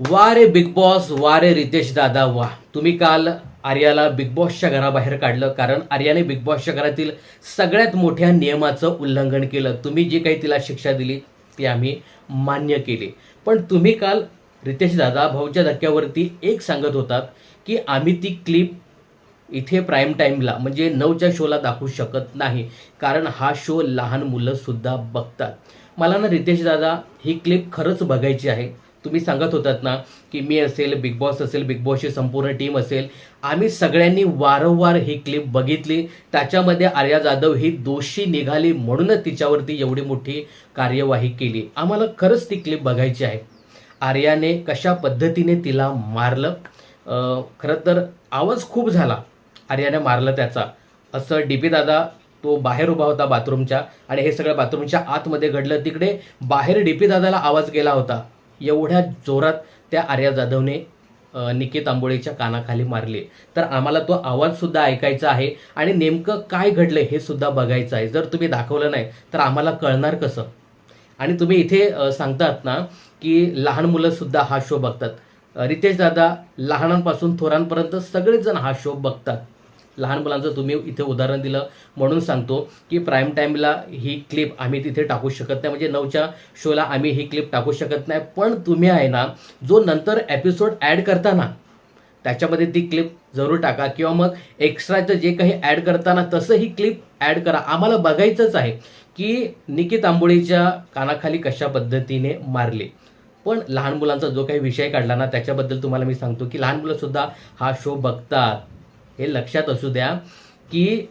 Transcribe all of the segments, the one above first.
वा रे big boss वा रे रितेश दादा वा तुम्ही काल आर्याला बिग बॉसच्या घराबाहेर काढलं कारण आर्याने बिग बॉसच्या घरातील सगळ्यात मोठ्या नियमाचं उल्लंघन केलं. तुम्ही जी काही तिला शिक्षा दिली ती आम्ही मान्य केली. पण तुम्ही काल रितेश दादा भाऊच्या धक्क्यावरती एक सांगत होतात की आम्ही ती क्लिप इथे प्राईम टाईमला म्हणजे नऊच्या शोला दाखवू शकत नाही कारण हा शो लहान मुलंसुद्धा बघतात. मला ना रितेश दादा ही क्लिप खरंच बघायची आहे. तुम्ही सांगत होतात ना की मी असेल बिग बॉस असेल बिग बॉसची संपूर्ण टीम असेल आम्ही सगळ्यांनी वारंवार ही क्लिप बघितली. त्याच्यामध्ये आर्या जाधव ही दोषी निघाली म्हणूनच तिच्यावरती एवढी मोठी कार्यवाही केली. आम्हाला खरंच ती क्लिप बघायची आहे. आर्याने कशा पद्धतीने तिला मारलं? खरं तर आवाज खूप झाला. आर्याने मारलं त्याचा. असं डी पी दादा तो बाहेर उभा होता बाथरूमच्या आणि हे सगळं बाथरूमच्या आतमध्ये घडलं. तिकडे बाहेर डी पी दादाला आवाज गेला होता. एवढ्या जोरात त्या आर्या जाधवने निकेत आंबोळेच्या कानाखाली मारली. तर आम्हाला तो आवाजसुद्धा ऐकायचा आहे आणि नेमकं काय घडलं हे सुद्धा बघायचं आहे. जर तुम्ही दाखवलं नाही तर आम्हाला कळणार कसं? आणि तुम्ही इथे सांगतात ना की लहान मुलंसुद्धा हा शो बघतात. रितेश दादा लहानांपासून थोरांपर्यंत सगळेजण हा शो बघतात. लहान मुलांचं तुम्ही इथे उदाहरण दिलं. म्हणून सांगतो की प्राईम टाईमला ही क्लिप आम्ही तिथे टाकू शकत नाही. म्हणजे नऊच्या शोला आम्ही ही क्लिप टाकू शकत नाही. पण तुम्ही आहे ना जो नंतर एपिसोड ॲड करताना त्याच्यामध्ये ती क्लिप जरूर टाका. किंवा मग एक्स्ट्राचं जे काही ॲड करताना तसं ही क्लिप ॲड करा. आम्हाला बघायचंच आहे की निकित आंबोळीच्या कानाखाली कशा पद्धतीने मारले. पण लहान मुलांचा जो काही विषय काढला ना त्याच्याबद्दल तुम्हाला मी सांगतो की लहान मुलंसुद्धा हा शो बघतात. हे लक्षात असू द्या की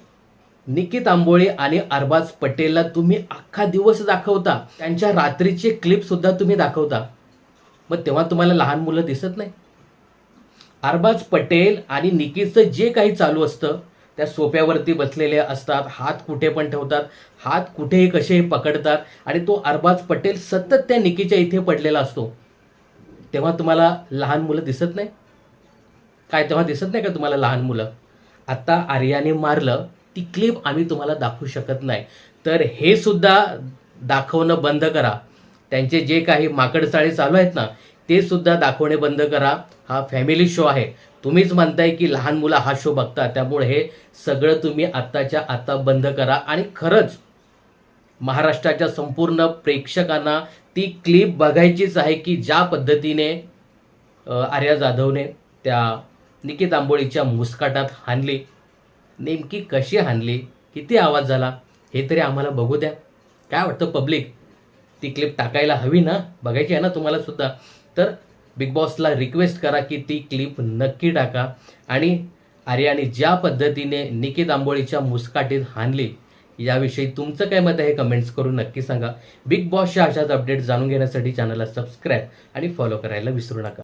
निकित आंबोळी आणि अरबाज पटेलला तुम्ही अख्खा दिवस दाखवता. त्यांच्या रात्रीचे क्लिपसुद्धा तुम्ही दाखवता. मग तेव्हा तुम्हाला लहान मुलं दिसत नाही. अरबाज पटेल आणि निकितचं जे काही चालू असतं त्या सोप्यावरती बसलेले असतात हात कुठे पण ठेवतात हात कुठेही कसेही पकडतात आणि तो अरबाज पटेल सतत त्या निकीच्या इथे पडलेला असतो. तेव्हा तुम्हाला लहान मुलं दिसत नाही. काय तेव्हा दिसत नाही का तुम्हाला लहान मुलं? आत्ता आर्याने मारलं ती क्लिप आम्ही तुम्हाला दाखवू शकत नाही. तर हे सुद्धा दाखवणं बंद करा. त्यांचे जे काही माकडचाळे चालू आहेत ना ते सुद्धा दाखवणे बंद करा. हा फॅमिली शो आहे. तुम्हीच म्हणताय की लहान मुलं हा शो बघता त्यामुळे हे सगळं तुम्ही आत्ताच्या आत्ता बंद करा. आणि खरंच महाराष्ट्राच्या संपूर्ण प्रेक्षकांना ती क्लिप बघायचीच आहे की ज्या पद्धतीने आर्या जाधवने त्या निकित आंबोळीच्या मुस्काटात हाणली. नेमकी कशी हाणली? किती आवाज झाला? हे तरी आम्हाला बघू द्या. काय वाटतं पब्लिक? ती क्लिप टाकायला हवी ना? बघायची आहे ना तुम्हाला सुद्धा. तर बिग बॉसला रिक्वेस्ट करा की ती क्लिप नक्की टाका. आणि आर्याने ज्या पद्धतीने निकित आंबोळीच्या मुस्काटीत हाणली याविषयी तुमचं काय मत आहे कमेंट्स करून नक्की सांगा. बिग बॉसच्या अशाच अपडेट जाणून घेण्यासाठी चॅनलला सबस्क्राईब आणि फॉलो करायला विसरू नका.